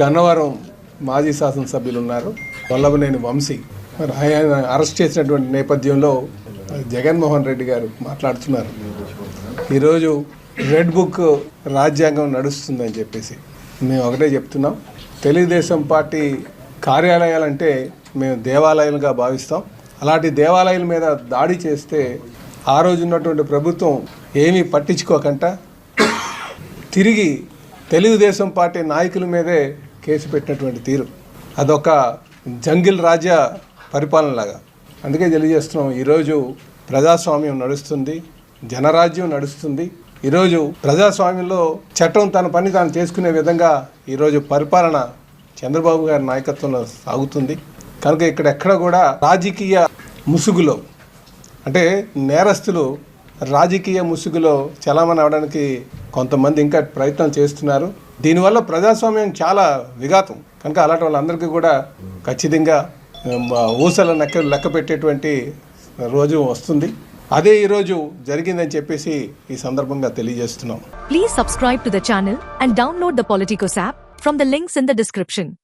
గన్నవరం మాజీ శాసనసభ్యులు ఉన్నారు వల్లభనేని వంశీ. మరి ఆయన అరెస్ట్ చేసినటువంటి నేపథ్యంలో జగన్మోహన్ రెడ్డి గారు మాట్లాడుతున్నారు. ఈరోజు రెడ్ బుక్ రాజ్యాంగం నడుస్తుందని చెప్పేసి మేము ఒకటే చెప్తున్నాం. తెలుగుదేశం పార్టీ కార్యాలయాలంటే మేము దేవాలయాలుగా భావిస్తాం. అలాంటి దేవాలయాల మీద దాడి చేస్తే ఆ రోజు ఉన్నటువంటి ప్రభుత్వం ఏమీ పట్టించుకోకుండా తిరిగి తెలుగుదేశం పార్టీ నాయకుల మీదే కేసు పెట్టినటువంటి తీరు. అదొక జంగిల్ రాజ్య పరిపాలనలాగా. అందుకే తెలియజేస్తున్నాం ఈరోజు ప్రజాస్వామ్యం నడుస్తుంది జనరాజ్యం నడుస్తుంది. ఈరోజు ప్రజాస్వామ్యంలో చట్టం తన పని తాను చేసుకునే విధంగా ఈరోజు పరిపాలన చంద్రబాబు గారి నాయకత్వంలో సాగుతుంది. కనుక ఇక్కడ ఎక్కడ కూడా రాజకీయ ముసుగులో అంటే నేరస్తులు రాజకీయ ముసుగులో చలామణి అవడానికి కొంతమంది ఇంకా ప్రయత్నం చేస్తున్నారు. దీనివల్ల ప్రజాస్వామ్యం చాలా విఘాతం. కనుక అలాంటి వాళ్ళందరికీ కూడా ఖచ్చితంగా ఊసల లెక్క లెక్క పెట్టేటువంటి రోజు వస్తుంది. అదే ఈరోజు జరిగిందని చెప్పేసి ఈ సందర్భంగా తెలియజేస్తున్నాం. Please subscribe to the channel and download the Politicos app from the links in the description